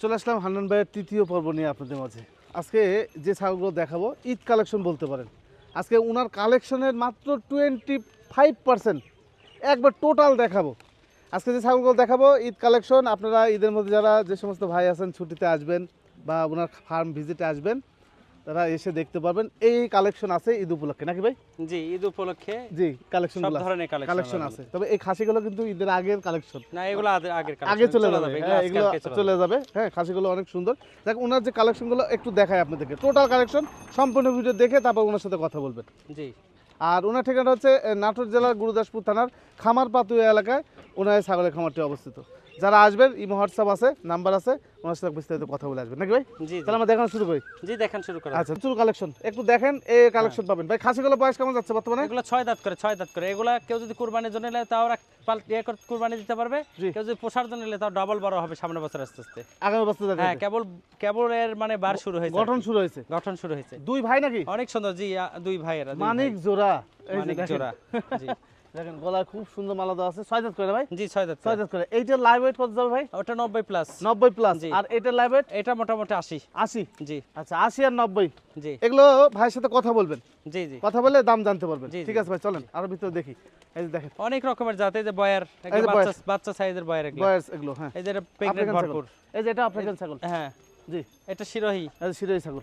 চলে আসলাম হান্নান ভাইয়ের তৃতীয় পর্ব নিয়ে আপনাদের মাঝে। আজকে যে ছাগলগুলো দেখাবো, ঈদ কালেকশন বলতে পারেন। আজকে ওনার কালেকশনের মাত্র টোয়েন্টি ফাইভ পার্সেন্ট একবার টোটাল দেখাবো। আজকে যে ছাগলগুলো দেখাবো, ঈদ কালেকশন আপনারা ঈদের মধ্যে যারা যে সমস্ত ভাই আছেন ছুটিতে আসবেন বা ওনার ফার্ম ভিজিটে আসবেন তারা এসে দেখতে পারবেন। এই কালেকশন আছে ঈদ উপলক্ষে নাকি ভাই? জি ঈদ উপলক্ষে জি কালেকশন সব ধরনের কালেকশন আছে। তবে এই খাসিগুলো কিন্তু ঈদের আগের কালেকশন না এগুলো আগে- আগের আগে চলে যাবে। এগুলো হ্যাঁ এগুলো চলে যাবে। হ্যাঁ খাসিগুলো অনেক সুন্দর। দেখ ওনার যে কালেকশনগুলো একটু দেখায় আপনাদেরকে। টোটাল কালেকশন সম্পূর্ণ ভিডিও দেখে তারপর ওনার সাথে কথা বলবেন। জি। আর ওনার ঠিকানা হচ্ছে নাটোর জেলার গুরুদাসপুর থানার খামার পাতুয়া এলাকায়। ওনার ছাগলের খামারটি অবস্থিত। যারা আসবেন ইমো হোয়াটসঅ্যাপ আছে নাম্বার আছে ওনার সাথে বিস্তারিত কথা বলে আসবেন। নাকি ভাই? জি। তাহলে আমরা দেখানো শুরু করি। জি দেখেন শুরু করেন। আচ্ছা চুল কালেকশন একটু দেখেন এই কালেকশন পাবেন। ভাই খাসিগুলো বয়স কেমন যাচ্ছে বর্তমানে? এগুলো ছয় দাঁত করে ছয় দাঁত করে। এগুলা কেউ যদি কুরবানির জন্য নেয় তাও ইয়ে করে কুরবানি দিতে পারবে। কেউ যদি পোষার জন্য নিলে তাও ডাবল বড় হবে সামনে বছর আস্তে আস্তে। আগামী বছর হ্যাঁ কেবল কেবল এর মানে বার শুরু হয়েছে গঠন শুরু হয়েছে। গঠন শুরু হয়েছে। দুই ভাই নাকি? অনেক সুন্দর। জি দুই ভাইয়েরা দুই মানিক ভাই। জোড়া। মানিক। জোড়া। জি। দেখেন গলায় খুব সুন্দর মালা দেওয়া আছে। ছয় দাঁত করে ভাই? জি ছয় দাঁত ছয় করে। দাঁত করে। এইটার লাইভ ওয়েট কত যাবে ভাই? ওটা নব্বই প্লাস নব্বই প্লাস জি। আর এটার লাইভ ওয়েট এটা মোটামুটি আশি। আশি? জি। আচ্ছা আশি আর নব্বই। জি। এগুলো ভাইয়ের সাথে কথা বলবেন। জি জি। কথা বলে দাম জানতে পারবেন ঠিক আছে ভাই চলেন আরও ভিতরে দেখি। এই যে দেখেন। অনেক রকমের জাত এই যে বয়ার বাচ্চা বাচ্চা সাইজের বয়ার এগুলো। বয়স এগুলো হ্যাঁ। এই যে আফ্রিকান ভরপুর। এই যে এটা আফ্রিকান ছাগল। হ্যাঁ। জি। এটা শিরোহী। যে ছাগল।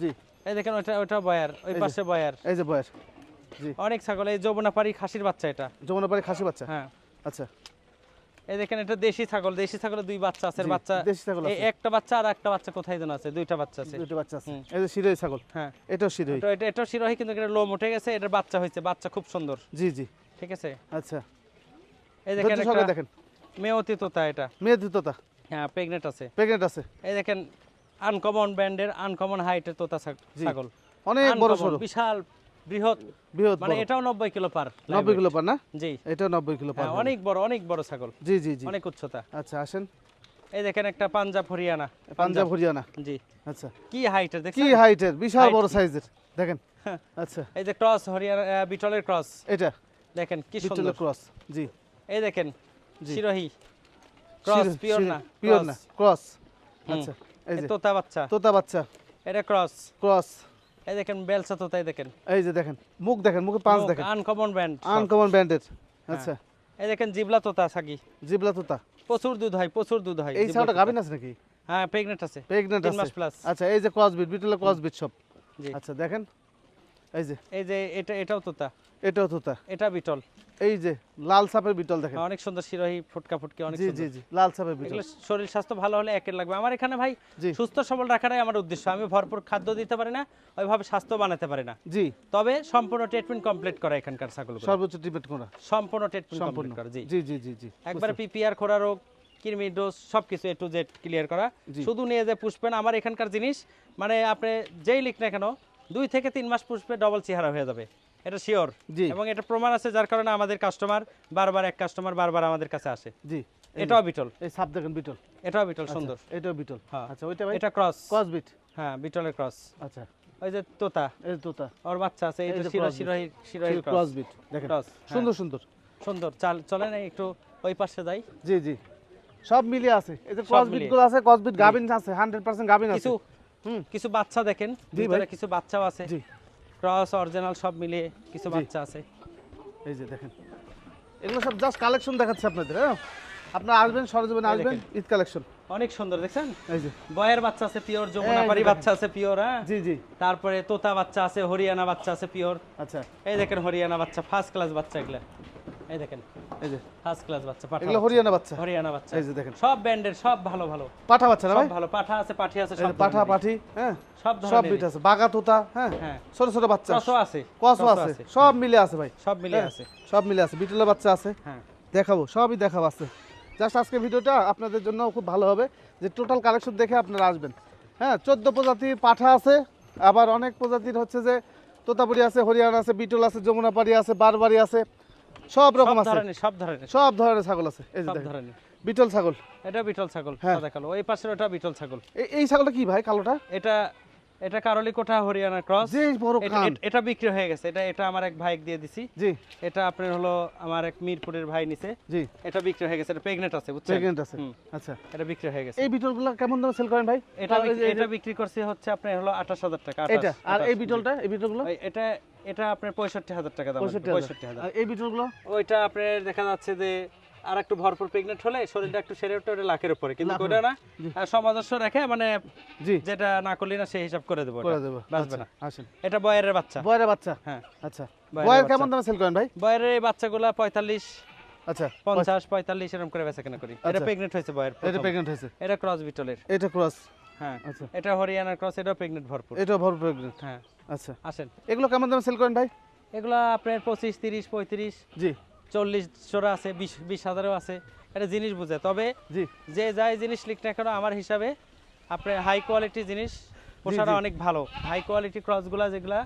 জি। এই দেখেন ওটা ওটা বয়ার ওই। পাশে বয়ার। এই যে বয়স জি অনেক ছাগল এই যমুনাপাড়ি খাসির বাচ্চা এটা। যমুনা পাড়ি খাসি বাচ্চা? হ্যাঁ। আচ্ছা। এই দেখেন এটা দেশি ছাগল দেশি ছাগলের দুই বাচ্চা আছে বাচ্চা দেশি ছাগল এই আছে। একটা বাচ্চা আর একটা বাচ্চা কোথায় যেন আছে দুইটা বাচ্চা আছে। দুটো বাচ্চা আছে। এই যে সিরাই ছাগল হ্যাঁ। এটাও সিরাই তো এটা এটাও শিরোহী কিন্তু এটা লোম উঠে গেছে এটার বাচ্চা হয়েছে বাচ্চা খুব সুন্দর। জি জি। ঠিক আছে? আচ্ছা। এই দেখেন একটা দেখেন। মেয়তি তোতা এটা। মেয়ে দ্রুততা হ্যাঁ প্রেগনেন্ট আছে। প্রেগনেন্ট আছে। এই দেখেন আনকমন ব্যান্ডের আনকমন হাইটের তোতা ছাগ- ছাগল। অনেক বড় সরু। বিশাল বৃহৎ বৃহৎ মানে এটাও নব্বই কিলো পার নব্বই কিলো পার না? জি। এটাও নব্বই কিলো পার হ্যাঁ, অনেক বড় অনেক বড় ছাগল। জি জি জি। অনেক উচ্চতা। আচ্ছা আসেন। এই দেখেন একটা পাঞ্জাব হরিয়ানা। পাঞ্জাব হরিয়ানা। জি। আচ্ছা। কি হাইটের কি হাইটের বিশাল বড় সাইজের দেখেন। হ্যাঁ। আচ্ছা। এই যে ক্রস হরিয়ানা বিটলের ক্রস এটা। দেখেন কি সুন্দর। ক্রস জি। এই দেখেন জি। ক্রস পিওর না পিওর না। ক্রস আচ্ছা। এই যে। তোতা বাচ্চা। তোতা বাচ্চা। এটা ক্রস ক্রস এই দেখেন বেলসা তোতাই দেখেন। এই যে দেখেন মুখ দেখেন মুখে পাঁচ দেখেন আনকমন ব্যান্ড আনকমন ব্যান্ডেড আচ্ছা। এই দেখেন জিবলা তোতা সাগি। জিবলা তোতা। প্রচুর দুধ হয় প্রচুর দুধ হয়। এই ছাগলটা গাভিন আছে নাকি? হ্যাঁ প্রেগনেন্ট আছে। প্রেগনেন্ট আছে। মাস প্লাস আচ্ছা এই যে ক্রস বিট বিটলের ক্রস বিট সব আচ্ছা দেখেন। এই যে। এই যে এটা এটাও তোতা। এটাও তোতা। এটা বিটল। এই যে লাল সাপের বিটল দেখেন। অনেক সুন্দর শিরোহী ফুটকা ফুটকি অনেক জি জি জি লাল সাপের বিটল। শরীর স্বাস্থ্য ভালো হলে একের লাগবে। আমার এখানে ভাই সুস্থ সবল রাখাটাই আমার উদ্দেশ্য। আমি ভরপুর খাদ্য দিতে পারি না ওইভাবে স্বাস্থ্য বানাতে পারি না। জি। তবে সম্পূর্ণ ট্রিটমেন্ট কমপ্লিট করা এখানকার ছাগলগুলো। সর্বোচ্চ ট্রিটমেন্ট করা সম্পূর্ণ ট্রিটমেন্ট কমপ্লিট করা জি। জি জি জি একবারে পিপিআর খোরা রোগ কৃমি ডোজ সব কিছু এ টু জেড ক্লিয়ার করা শুধু নিয়ে যে পুষবেন আমার এখানকার জিনিস মানে আপনি যেই লিখ না কেন দুই থেকে তিন মাস পুষবে ডবল চেহারা হয়ে যাবে। এটা শিওর জি। এবং এটা প্রমাণ আছে যার কারণে আমাদের কাস্টমার বারবার এক কাস্টমার বারবার আমাদের কাছে আসে। জি। এটাও বিটল। এই সাপ দেখেন বিটল। এটাও বিটল সুন্দর। এটাও বিটল। হ্যাঁ। আচ্ছা ওইটা ভাই? এটা ক্রস ক্রস বিট হ্যাঁ বিটলের ক্রস আচ্ছা। ওই যে তোতা। এই তোতা। ওর বাচ্চা আছে এই যে শিরো শিরোহী শিরোহী ক্রস বিট দেখেন। ক্রস সুন্দর সুন্দর। সুন্দর। চাল চলে না একটু ওই পাশে যাই। জি জি। সব মিলিয়ে আছে। এই যে ক্রস বিটগুলো আছে ক্রস বিট গাবিন আছে 100% গাবিন আছে। কিছু হুম। কিছু বাচ্চা দেখেন ভিতরে কিছু বাচ্চাও আছে। জি। ক্রস অরিজিনাল সব মিলে কিছু বাচ্চা আছে। এই যে দেখেন। এগুলো সব জাস্ট কালেকশন দেখাচ্ছে আপনাদের হ্যাঁ? আপনারা আসবেন সরজমিনে আসবেন ঈদ কালেকশন অনেক সুন্দর দেখছেন? এই যে। বয়ের বাচ্চা আছে পিওর এই যমুনাপাড়ি বাচ্চা আছে পিওর হ্যাঁ? জি জি। তারপরে তোতা বাচ্চা আছে হরিয়ানা বাচ্চা আছে পিওর। আচ্ছা। এই দেখেন হরিয়ানা বাচ্চা ফার্স্ট ক্লাস বাচ্চা এগুলা। এই দেখেন। এই যে। ফার্স্ট ক্লাস বাচ্চা পাঠা এগুলো হরিয়ানা বাচ্চা। হরিয়ানা বাচ্চা। এই যে দেখেন। সব ব্যান্ডের সব ভালো ভালো। পাঠা বাচ্চা না সব ভাই? ভালো পাঠা আছে পাঠি আছে সব পাঠা পাঠি হ্যাঁ? সব সব বিট আছে বাগা তোতা হ্যাঁ? হ্যাঁ। ছোট ছোট বাচ্চা। ক্রসও আছে ক্রসও আছে। সব মিলে আছে ভাই। সব মিলে হ্যাঁ, আছে। সব মিলে আছে। বিটলের বাচ্চা আছে। হ্যাঁ। দেখাবো সবই দেখাবো আছে জাস্ট আজকে ভিডিওটা আপনাদের জন্য খুব ভালো হবে যে টোটাল কালেকশন দেখে আপনারা আসবেন। হ্যাঁ? চোদ্দ প্রজাতির পাঠা আছে। আবার অনেক প্রজাতির হচ্ছে যে তোতাপুরি আছে হরিয়ানা আছে বিটল আছে যমুনাপাড়ি আছে বারবারি আছে। সব রকম আছে। সব ধরনের। সব ধরনের ছাগল আছে। এই যে ধরনের। বিটল ছাগল। এটা বিটল ছাগল হ্যাঁ। সাদা কালো। ওই পাশের ওটা বিটল ছাগল। এই এই ছাগলটা কি ভাই কালোটা? এটা এটা কারলি কোঠা হরিয়ানা ক্রস। যে বড় কান। এটা বিক্রি হয়ে গেছে। এটা এটা আমার এক ভাইকে দিয়ে দিছি। জি। এটা আপনার হলো আমার এক মিরপুরের ভাই নিছে। জি। এটা বিক্রি হয়ে গেছে। এটা প্রেগনেন্ট আছে বুঝছেন? প্রেগনেন্ট আছে। আচ্ছা। এটা বিক্রি হয়ে গেছে। এই বিটলগুলো কেমন দামে সেল করেন ভাই? এটা এটা বিক্রি করছে হচ্ছে আপনার হলো আঠাশ হাজার টাকা এটা আর এই বিটলটা এই বিটলগুলো? এটা এটা আপনার পঁয়ষট্টি হাজার টাকা দাম পঁয়ষট্টি হাজার। আর এই বিটলগুলো ওইটা আপনার দেখা যাচ্ছে যে আর একটু ভরপুর প্রেগনেন্ট হলে শরীরটা একটু সেরে উঠে ওটা লাখের উপরে কিন্তু ওটা না। আর সামঞ্জস্য রেখে মানে জি। যেটা না করলি না সেই হিসাব করে দেবো করে। দেবো। বাঁচবে আচ্ছা, না। আসেন। এটা বয়ের বাচ্চা। বয়রা বাচ্চা? হ্যাঁ। আচ্ছা। বয়ের। কেমন দামে সেল করেন ভাই? বয়ের এই বাচ্চাগুলা পঁয়তাল্লিশ আচ্ছা পঞ্চাশ পঁয়তাল্লিশ এরকম করে বেচা কেনা করি। এটা আচ্ছা। প্রেগনেন্ট হয়েছে বয়ের এটা। প্রেগনেন্ট হয়েছে। এটা ক্রস বিটলের এটা ক্রস হ্যাঁ। আচ্ছা। এটা হরিয়ানা ক্রস এটা প্রেগনেন্ট ভরপুর। এটা ভরপুর প্রেগনেন্ট হ্যাঁ। আচ্ছা। আসেন। এগুলো কেমন দামে সেল করেন ভাই? এগুলা আপনার পঁচিশ তিরিশ পঁয়ত্রিশ জি। চল্লিশ জোড়া আছে বিশ বিশ হাজারও আছে। এটা জিনিস বুঝে। তবে জি। যে যাই জিনিস লিখ না কেন আমার হিসাবে আপনার হাই কোয়ালিটি জিনিস পোষাটা অনেক ভালো। হাই কোয়ালিটি ক্রসগুলা যেগুলা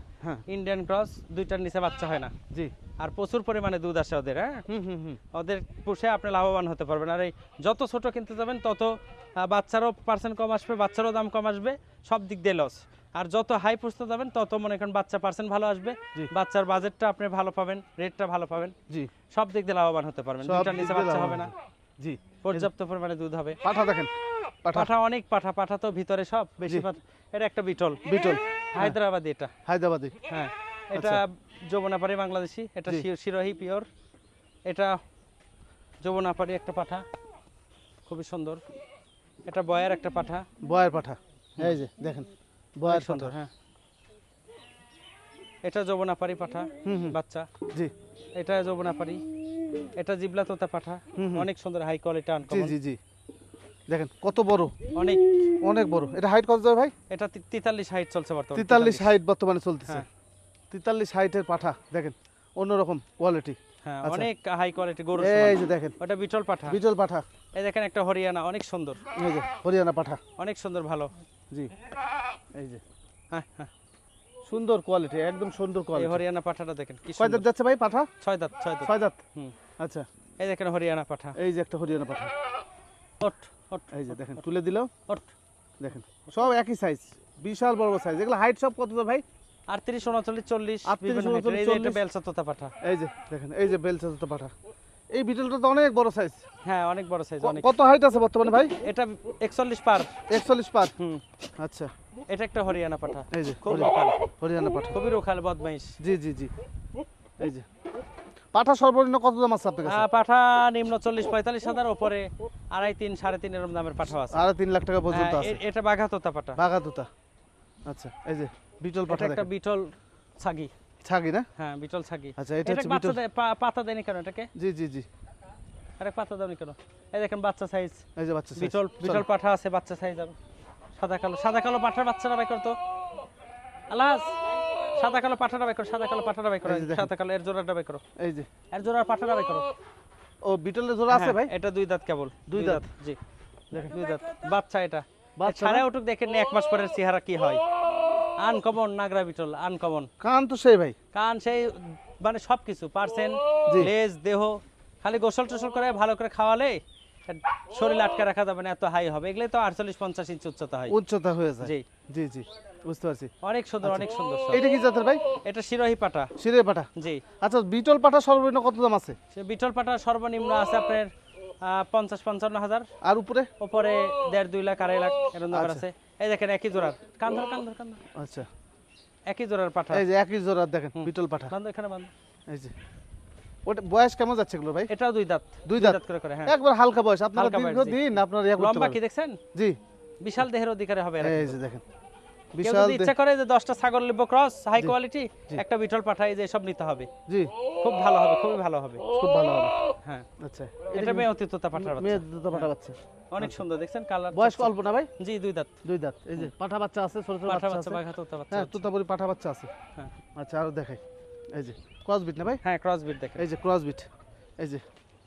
ইন্ডিয়ান ক্রস দুইটার নিচে বাচ্চা হয় না। জি। আর প্রচুর পরিমাণে দুধ আসে ওদের হ্যাঁ? ওদের পুষে আপনি লাভবান হতে পারবেন। আর এই যত ছোট কিনতে যাবেন তত বাচ্চারও পার্সেন্ট কম আসবে বাচ্চারও দাম কম আসবে সব দিক দিয়ে লস আর যত হাই পুষতে যাবেন তত মনে করেন বাচ্চা পার্সেন্ট ভালো আসবে। বাচ্চার বাজেটটা আপনি ভালো পাবেন রেটটা ভালো পাবেন। জি। সব দিক দিয়ে লাভবান হতে পারবেন। সব দুইটার নিচে বাচ্চা হবে না। জি। পর্যাপ্ত পরিমাণে দুধ হবে। পাঠা দেখেন। পাঠা? অনেক পাঠা পাঠা তো ভিতরে সব বেশি এটা একটা বিটল। বিটল। হায়দ্রাবাদি এটা। হায়দ্রাবাদি। হ্যাঁ এটা যমুনাপাড়ি বাংলাদেশি এটা শিরোহী পিওর। এটা যমুনাপাড়ি একটা পাঠা। খুবই সুন্দর। এটা বয়ের একটা পাঠা। বয়ের পাঠা। এই যে দেখেন বয়ের সুন্দর হ্যাঁ। এটা যমুনাপাড়ি পাঠা বাচ্চা। জি। এটা যমুনাপাড়ি। এটা জিবলা তোতা পাঠা। অনেক সুন্দর হাই কোয়ালিটি জি জি জি। দেখেন কত বড়? অনেক। অনেক বড়। এটা হাইট কত যাবে ভাই? এটা তেতাল্লিশ হাইট চলছে বর্তমানে তেতাল্লিশ হাইট বর্তমানে চলতেছে। হ্যাঁ। তেতাল্লিশ হাইটের পাঠা দেখেন অন্যরকম কোয়ালিটি হ্যাঁ আচ্ছা। অনেক হাই কোয়ালিটি গরু এই যে দেখেন। ওটা বিটল পাঠা। বিটল পাঠা। এই দেখেন একটা হরিয়ানা অনেক সুন্দর। এই যে হরিয়ানা পাঠা। অনেক সুন্দর ভালো। জি। এই যে। হ্যাঁ হ্যাঁ। সুন্দর কোয়ালিটি একদম সুন্দর এই কোয়ালিটি হরিয়ানা পাঠাটা দেখেন কি কয় দাঁত যাচ্ছে ভাই পাঠা? ছয় দাঁত ছয় দাঁত। ছয় দাঁত? হুম। আচ্ছা। এই দেখেন হরিয়ানা পাঠা। এই যে একটা হরিয়ানা পাঠা। এই যে দেখেন তুলে দিল। দেখেন সব একই সাইজ বিশাল বড় সাইজ এগুলো হাইট সব কত ভাই? আটত্রিশ উনচল্লিশ চল্লিশ 38, বিভিন্ন height এর। এই যে 39, একটা বেলসা তোতা পাঠা। এই যে দেখেন এই যে বেলচা তো পাঠা। এই বিটলটা তো অনেক বড় সাইজ হ্যাঁ অনেক বড় সাইজ অনেক। কত হাইট আছে বর্তমানে ভাই? এটা একচল্লিশ পার। একচল্লিশ পার? হুম। আচ্ছা। এটা একটা হরিয়ানা পাঠা। এই যে খুব হরিয়ানা পাঠা খুবই রোখাল বদমাইশ। জি জি জি। এই যে। পাঠা সর্বনিম্ন কত দাম আছে আপনার কাছে? পাঠা নিম্ন চল্লিশ পঁয়তাল্লিশ হাজার ওপরে আড়াই তিন সাড়ে তিন এরকম দামের পাঠা আছে। আড়াই তিন লাখ টাকা পর্যন্ত হ্যাঁ, আছে। এটা বাঘা তোতা পাঠা। বাঘা দুটা আচ্ছা এই যে বিটল পাঠা একটা বিটল ছাগি। ছাগি না? হ্যাঁ বিটল ছাগি। আচ্ছা এটা হচ্ছে বিটল পাতা দেয়নি কেন এটাকে? জি জি জি। আরে পাতা দেয়নি কেন? এই দেখেন বাচ্চা সাইজ এই যে বাচ্চা size। বিটল বিটল পাঠা আছে বাচ্চা সাইজ আর সাদা কালো সাদা কালো পাঠার বাচ্চারা বাই করতো। আলাস সাদা কালো পাঠাটা বাই করো সাদা কালো পাঠাটা বাই করো। সাদা কালো এর জোড়াটা বাই করো। এই যে। এর জোড়ার পাঠাটা বাই করো। ও বিটলের জোড়া আছে হ্যাঁ, ভাই? এটা দুই দাঁত কেবল। দুই দাঁত? জি। দেখেন দুই দাঁত। বাচ্চা এটা। বাচ্চা ছাড়া উঠুক দেখেন এক মাস পরের চেহারা কি হয়। আনকমন নাগরা বিটল আনকমন। কান তো সেই ভাই। কান সেই মানে সব কিছু পার্সেন্ট জি। লেজ দেহ খালি গোসল টোসল করে ভালো করে খাওয়ালে শরীর আটকে রাখা যাবে না এত হাই হবে। এগুলো তো আটচল্লিশ পঞ্চাশ ইঞ্চি উচ্চতা হয়। উচ্চতা হয়ে যায়। জি। জি জি। বুঝতে পারছি। অনেক সুন্দর অনেক সুন্দর এটা কি জাতের ভাই? এটা শিরোহী পাটা সিরে পাঠা জি। আচ্ছা বিটল পাঠা সর্বনিম্ন কত দাম আছে? সে বিটল পাটা সর্বনিম্ন আছে আপনার পঞ্চাশ পঞ্চান্ন হাজার। আর উপরে? উপরে দেড় দুই লাখ আড়াই লাখ এরকম আচ্ছা। আছে। এই দেখেন একই জোড়ার। কান ধর কান ধর কান আচ্ছা। একই জোড়ার পাঠা এই যে একই জোড়া দেখেন বিটল পাঠা এখানে বান্ধব এই যে। ওটা বয়স কেমন যাচ্ছে এগুলো ভাই? এটাও দুই দাঁত। দুই দাঁত? করে করে হ্যাঁ। একবার হালকা বয়স। আপনারা হালকা বয়স, আপনারা লম্বা কি দেখছেন? জি। বিশাল দেহের অধিকারে হবে এই যে দেখেন। বিশাল ইচ্ছা করে যে দশটা ছাগল লিখব ক্রস হাই কোয়ালিটি একটা বিটল পাঠাই যে সব নিতে হবে। জি। খুব ভালো হবে ভালো হবে। খুব ভালো হবে। হ্যাঁ। আচ্ছা। এটা মেয়ে অতিথতা পাঠার মেয়ে বাচ্চা পাঠা বাচ্চা। অনেক সুন্দর দেখছেন? কালার বয়স অল্প না ভাই? জি দুই দাঁত। দুই দাঁত। এই যে পাঠা বাচ্চা আছে ছোট ছোট বাচ্চা বাচ্চা আছে। বাঘা তোতা বাচ্চা হ্যাঁ তুতাপুরি পাঠা বাচ্চা আছে। হ্যাঁ। আচ্ছা আরও দেখাই। এই যে ক্রস বিট না ভাই? হ্যাঁ ক্রস বিট দেখেন। এই যে ক্রস বিট এই যে।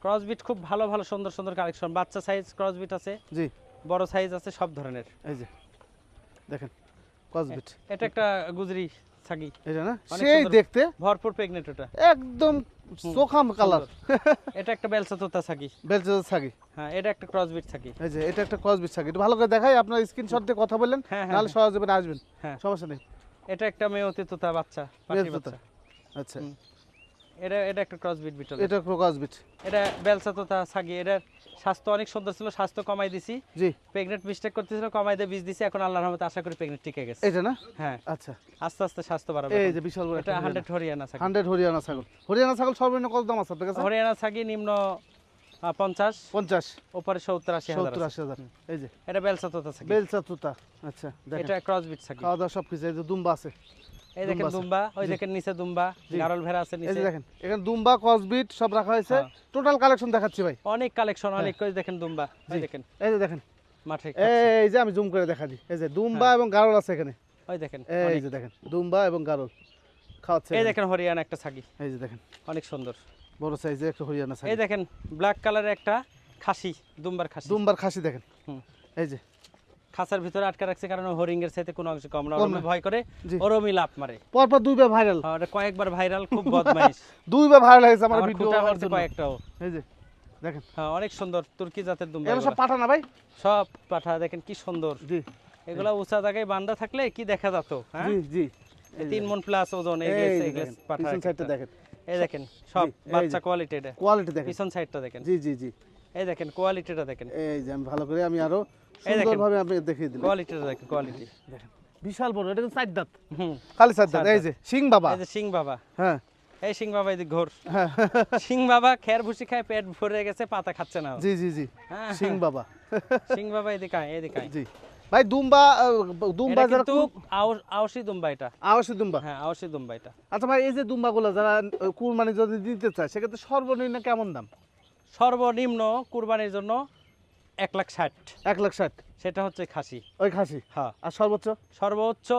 ক্রস বিট খুব ভালো ভালো সুন্দর সুন্দর কালেকশন বাচ্চা সাইজ ক্রস বিট আছে। জি। বড় সাইজ আছে সব ধরনের। এই যে। দেখেন। ক্রস বিট এটা একটা গুজরি ছাগি। এটা না? সেই দেখতে। ভরপুর প্রেগনেন্ট ওটা। একদম চোখাম কালার। এটা একটা বেলসা তোতা ছাগি। বেলচে ছাগি। হ্যাঁ এটা একটা ক্রসবিট ছাগি। এই যে এটা একটা ক্রসবিট ছাগি। ভালো করে দেখাই আপনার স্ক্রিনশট দিয়ে কথা হ্যাঁ, নাহলে সহজে মানে আসবেন। হ্যাঁ। সমস্যা নেই। এটা একটা মেয়তি তোতা বাচ্চা মেয়ে বাচ্চা। আচ্ছা। এটা এটা একটা ক্রসবিট বিটল। এটা ক্রসবিট। এটা বেলসা তোতা ছাগি এটার স্বাস্থ্য অনেক সুন্দর ছিল স্বাস্থ্য কমাই দিছি। জি। প্রেগনেন্ট মিস্টেক করতেছিল কমাই দিয়ে বীজ দিছি এখন আল্লাহর রহমতে আশা করি প্রেগনেন্ট টিকে গেছে। এটা না? হ্যাঁ। আচ্ছা। আস্তে আস্তে স্বাস্থ্য বাড়াবে এই যে বিশাল বড় এটা হান্ড্রেড হরিয়ানা ছাগি হান্ড্রেড হরিয়ানা ছাগল। হরিয়ানা ছাগল সর্বনিম্ন কত দাম আছে আপনার কাছে? হরিয়ানা ছাগি নিম্ন আহ, পঞ্চাশ। পঞ্চাশ। উপরে সত্তর আশি হাজার সত্তর আছে। আশি হাজার। এই যে। এটা বেলসা তোতা ছাগি বেলচা তুতা। আচ্ছা দেখেন। এটা ক্রসবিট ছাগি খাওয়া দাওয়া সব কিছু এই যে দুম্বা আছে। এই দেখেন দুম্বা আছে। ওই দেখেন নিচে দুম্বা গারল ভেড়া আছে নিচে যে দেখেন এখানে দুম্বা কসবিট সব রাখা হয়েছে। হ্যাঁ। টোটাল কালেকশন দেখাচ্ছি ভাই। অনেক কালেকশন অনেক করে দেখেন দুম্বা ওই দেখেন। এই যে দেখেন। মাঠে এই যে আমি জুম করে দেখা দিই। এই যে দুম্বা হ্যাঁ। এবং গারল আছে এখানে। ওই দেখেন এই যে দেখেন দুম্বা এবং গারল খাওয়াচ্ছে এই দেখেন হরিয়ানা একটা ছাগি। এই যে দেখেন। অনেক সুন্দর। বড় সাইজে একটা হরিয়ানা এই দেখেন ব্ল্যাক কালারের একটা খাসি দুম্বার খাসি। দুম্বার খাসি দেখেন। এই যে। খাসার ভিতরে আটকে রাখছে কারণ হরিং এর সাথে কোনো অংশ কম না। কম ভয় করে জি। ওরমই লাভ মারে। পরপর দুইবার ভাইরাল আর কয়েকবার ভাইরাল খুব বদমাইশ। দুইবার ভাইরাল হয়েছে আমার ভিডিও মারছে কয়েকটাও। এই যে দেখেন। হ্যাঁ অনেক সুন্দর তুর্কি জাতের দুম্বা এগুলো সব। পাঠা না ভাই? সব পাঠা দেখেন কি সুন্দর। জি। এগুলা উঁচা জায়গায় বান্ধা থাকলে কি দেখা যেত হ্যাঁ? জি জি। তিন মন প্লাস ওজন এই পাঠা পিছন সাইডটা দেখেন। এই দেখেন সব বাচ্চা কোয়ালিটি এটা কোয়ালিটি দেখেন। পিছন সাইডটা দেখেন। জি জি জি। এই দেখেন কোয়ালিটিটা দেখেন। এই যে আমি ভালো করে আমি আরও। সুন্দরভাবে আমি দেখিয়ে দিলাম কোয়ালিটিটা দেখেন কোয়ালিটি দেখেন বিশাল বড় এটা কিন্তু দাঁত হুম খালি দাঁত এই যে সিং বাবা। এই যে সিং বাবা। হ্যাঁ। এই সিং বাবা এদিক ঘোর। হ্যাঁ। সিং বাবা খের ভুসি খায় পেট ভরে গেছে পাতা খাচ্ছে না জি জি জি। হ্যাঁ, সিং বাবা। সিং বাবা এদিকে আয় এদিকে আয়। জি। ভাই দুম্বা দুম্বা যারা দুম্বা এটা। দুম্বা? হ্যাঁ আওসি দুম্বা এটা। আচ্ছা ভাই এই যে দুম্বাগুলো যারা কুরবানি যদি দিতে চায় সেক্ষেত্রে সর্বনিম্ন কেমন দাম? সর্বনিম্ন কুরবানির জন্য এক লাখ ষাট। এক লাখ ষাট। সেটা হচ্ছে খাসি। ওই খাসি? হ্যাঁ। আর সর্বোচ্চ? সর্বোচ্চ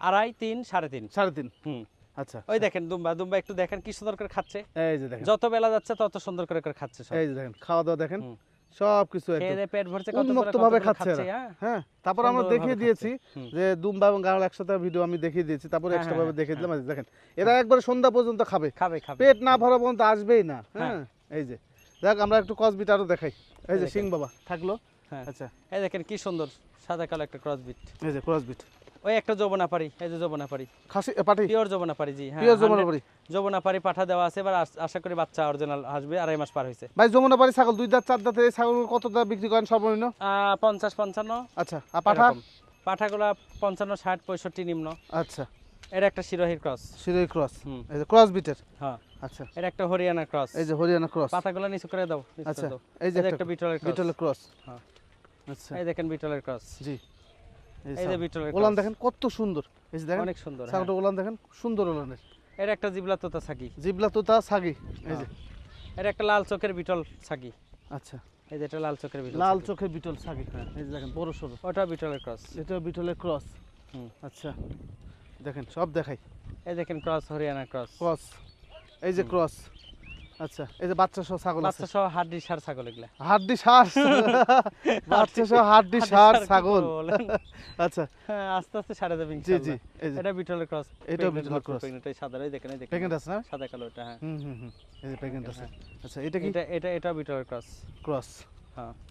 আড়াই তিন সাড়ে তিন। সাড়ে তিন? হুম। আচ্ছা। ওই দেখেন দুম্বা দুম্বা একটু দেখেন কি সুন্দর করে খাচ্ছে। এই যে দেখেন। যত বেলা যাচ্ছে তত সুন্দর করে করে খাচ্ছে সব। এই যে দেখেন খাওয়া দাওয়া দেখেন হুম। সব কিছু খেয়ে একদম দেয়ে পেট ভরছে ভাবে খাচ্ছে। হ্যাঁ। হ্যাঁ তারপর আমরা দেখিয়ে দিয়েছি যে দুম্বা এবং একসাথে ভিডিও আমি দেখিয়ে দিয়েছি তারপর হ্যাঁ, এক্সট্রা হ্যাঁ, ভাবে দেখিয়ে দিলাম। দেখেন এরা একবার সন্ধ্যা পর্যন্ত খাবে। খাবে খাবে। পেট না ভরা পর্যন্ত আসবেই না। হ্যাঁ। হ্যাঁ এই যে। দেখ আমরা একটু কসবিট আরও দেখাই। এই যে সিং বাবা। থাকল। হ্যাঁ। আচ্ছা। এই দেখেন কি সুন্দর সাদা কালো একটা ক্রস বিট এই যে ক্রসবিট ওই একটা যৌবনা পারি এই যে যৌবনা পারি খাসি পাটি? পিওর যৌবনা পারি জি হ্যাঁ পিওর যমুনা পারি যৌবনা পারি পাঠা দেওয়া আছে এবার আশা করি বাচ্চা অরিজিনাল আসবে আড়াই মাস পার হয়েছে। ভাই যমুনা পারি ছাগল দুই দাঁত চার দাঁতের এই ছাগল কত দাম বিক্রি করেন সর্বনিম্ন? আহ, পঞ্চাশ পঞ্চান্ন। আচ্ছা আর পাঠা। পাঠাগুলা পঞ্চান্ন ষাট পঁয়ষট্টি নিম্ন। আচ্ছা। এটা একটা শিরোহির ক্রস। শিরোই ক্রস? এই যে ক্রসবিটের হ্যাঁ। আচ্ছা। এটা একটা হরিয়ানা ক্রস। এই যে হরিয়ানা ক্রস। পাতাগুলো নিচু করে দাও আচ্ছা। এই যে একটা বিটলের ক্রস। বিটলের ক্রস। হ্যাঁ। আচ্ছা। এই দেখেন বিটলের ক্রস। জি। এই যে বিটলের ওলান দেখেন কত সুন্দর। এই যে দেখেন অনেক সুন্দর হ্যাঁ। ওলান দেখেন সুন্দর ওলানের। এটা একটা জিবলা তোতা ছাগি জিবলা তোতা ছাগি এই যে। এটা একটা লাল চোখের বিটল ছাগি আচ্ছা। এই যে এটা লাল চোখের বিটল লাল চোখের বিটল ছাগি এই যে দেখেন বড় সরু। ওটা বিটলের ক্রস। এটা বিটলের ক্রস। হুম। আচ্ছা। দেখেন সব দেখাই। এই দেখেন ক্রস হরিয়ানা ক্রস। ক্রস। এই যে ক্রস। আচ্ছা এই যে বাচ্চা সহ ছাগল বাচ্চা সহ হাড্ডি সার ছাগল এগুলা। হাড্ডি সার? বাচ্চা সহ হাড্ডি সার ছাগল। আচ্ছা। হ্যাঁ আস্তে আস্তে সারে দেবে জি জি এটা বিটলের ক্রস। এটাও বিটলের cross। এই সাদা এই দেখেন এই দেখেন। প্যাকেট আছে না? সাদা কালো এটা হ্যাঁ। হুম হুম এই যে প্যাকেট আছে। আচ্ছা এটা কি? এটা এটা এটা বিটলের ক্রস। ক্রস। হ্যাঁ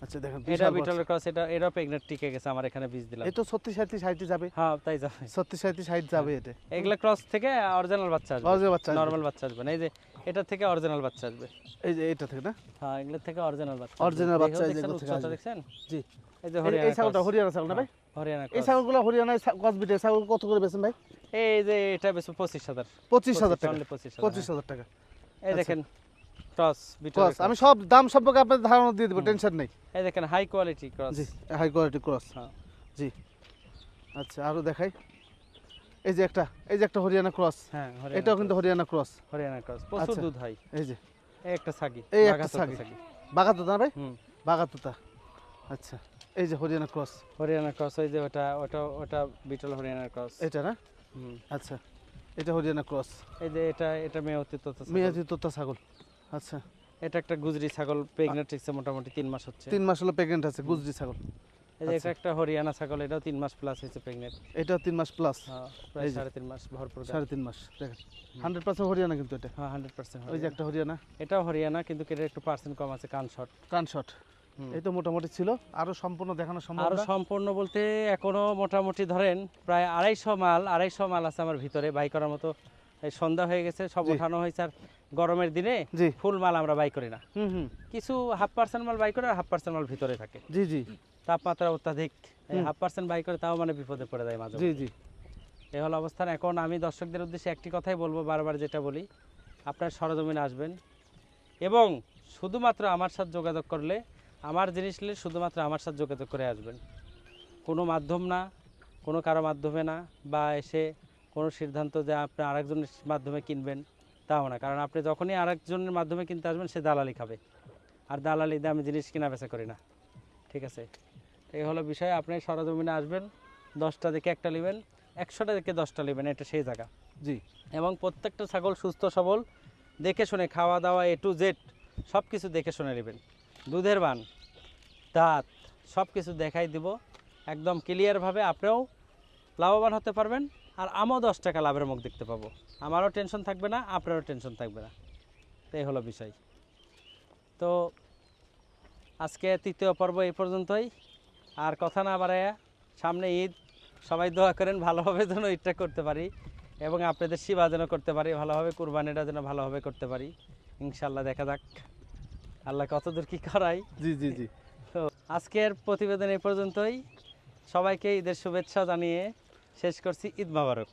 আচ্ছা দেখেন এটা বিটলের ক্রস এটা এটা প্রেগনেন্ট টিকে গেছে আমার এখানে বীজ দিলাম। এই তো সত্যি সাথী যাবে। হ্যাঁ তাই যাবে। সত্যি সাথী সাইড যাবে এটা এগুলা ক্রস থেকে অরিজিনাল বাচ্চা আসবে। অরিজিনাল বাচ্চা নরমাল বাচ্চা আসবে না এই যে এটা থেকে অরিজিনাল বাচ্চা আসবে। এই যে এটা থেকে না? হ্যাঁ এগুলো থেকে অরিজিনাল বাচ্চা Original বাচ্চা এই যে থেকে দেখছেন? জি। এই যে হরিয়ানা এই ছাগলটা হরিয়ানা ছাগল না ভাই? হরিয়ানা এই ছাগলগুলো হরিয়ানায় কসবিটের ছাগল কত করে বেছেন ভাই? এই যে এটা হাজার। পঁচিশ হাজার টাকা। only পঁচিশ হাজার পঁচিশ হাজার টাকা। এই দেখেন ক্রস ক্রস আমি সব দাম সম্পর্কে আপনাদের ধারণা দিয়ে দেবো টেনশন নেই। এই দেখেন হাই কোয়ালিটি ক্রস জি হাই কোয়ালিটি ক্রস হ্যাঁ। জি। আচ্ছা আরও দেখাই। এই যে একটা এই যে একটা হরিয়ানা ক্রস হ্যাঁ এটাও কিন্তু হরিয়ানা ক্রস হরিয়ানা ক্রস প্রচুর আচ্ছা। দুধ হয় এই যে। এই একটা ছাগি এই একটা ছাগি। বাগাতুতা ভাই? হুম। বাগাতুতা আচ্ছা এই যে হরিয়ানা ক্রস হরিয়ানা ক্রস ওই যে ওটা ওটা ওটা বিটল হরিয়ানা ক্রস এটা না? হুম। আচ্ছা এটা হরিয়ানা ক্রস এই যে এটা এটা মেয়তি তোতা। মিয়াজি তোতা ছাগল। আচ্ছা এটা একটা গুজরি ছাগল প্রেগনেন্ট হচ্ছে মোটামুটি তিন মাস হচ্ছে। তিন মাস হলো প্রেগনেন্ট আছে গুজরি ছাগল। এই যে এটা আচ্ছা। একটা হরিয়ানা ছাগল এটাও তিন মাস প্লাস হয়েছে প্রেগনেন্ট এটা তিন মাস প্লাস প্রায় সাড়ে তিন মাস ভরপুর সাড়ে তিন মাস দেখেন। হান্ড্রেড পার্সেন্ট হরিয়ানা কিন্তু এটা। হ্যাঁ হান্ড্রেড পার্সেন্ট ওই যে একটা হরিয়ানা। এটাও হরিয়ানা কিন্তু একটু পার্সেন্ট কম আছে কান শট কান শট এই তো মোটামুটি ছিল। আরও সম্পূর্ণ দেখানো সম্ভব আরও সম্পূর্ণ বলতে এখনও মোটামুটি ধরেন প্রায় আড়াইশো মাল আড়াইশো মাল আছে আমার ভিতরে বাই করার মতো সন্ধ্যা হয়ে গেছে সব। ওঠানো হয়েছে আর গরমের দিনে ফুল মাল আমরা বাই করি না। কিছু হাফ পার্সেন্ট মাল বাই করে আর হাফ পার্সেন্ট মাল ভিতরে থাকে। জি জি। তাপমাত্রা অত্যাধিক হাফ পার্সেন্ট বাই করে তাও মানে বিপদে পড়ে যায় মাঝে জি জি। এই হলো অবস্থান। এখন আমি দর্শকদের উদ্দেশ্যে একটি কথাই বলব বারবার যেটা বলি আপনার সরজমিনে আসবেন এবং শুধুমাত্র আমার সাথে যোগাযোগ করলে আমার জিনিস নিলে শুধুমাত্র আমার সাথে যোগাযোগ করে আসবেন। কোনো মাধ্যম না কোনো কারও মাধ্যমে না বা এসে কোনো সিদ্ধান্ত যে আপনি আরেকজনের মাধ্যমে কিনবেন তাও না। কারণ আপনি যখনই আরেকজনের মাধ্যমে কিনতে আসবেন সে দালালি খাবে। আর দালালি দিয়ে আমি জিনিস কিনা বেচা করি না। ঠিক আছে? এই হলো বিষয়। আপনি সরজমিনে আসবেন দশটা দেখে একটা নেবেন একশোটা দেখে দশটা নেবেন এটা সেই জায়গা। জি। এবং প্রত্যেকটা ছাগল সুস্থ সবল দেখে শুনে খাওয়া দাওয়া এ টু জেড সব কিছু দেখে শুনে নেবেন। দুধের বান দাঁত সব কিছু দেখাই দিব। একদম ক্লিয়ারভাবে আপনিও লাভবান হতে পারবেন। আর আমও দশ টাকা লাভের মুখ দেখতে পাবো। আমারও টেনশন থাকবে না আপনারও টেনশন থাকবে না। তো এই হলো বিষয়। তো আজকে তৃতীয় পর্ব এই পর্যন্তই। আর কথা না বাড়াইয়া সামনে ঈদ সবাই দোয়া করেন ভালোভাবে যেন ঈদটা করতে পারি এবং আপনাদের সেবা যেন করতে পারি ভালোভাবে কুরবানিটা যেন ভালোভাবে করতে পারি। ইনশাল্লাহ দেখা যাক। আল্লাহ কতদূর কি করাই জি জি জি। তো আজকের প্রতিবেদন এই পর্যন্তই। সবাইকে ঈদের শুভেচ্ছা জানিয়ে শেষ করছি ঈদ মোবারক।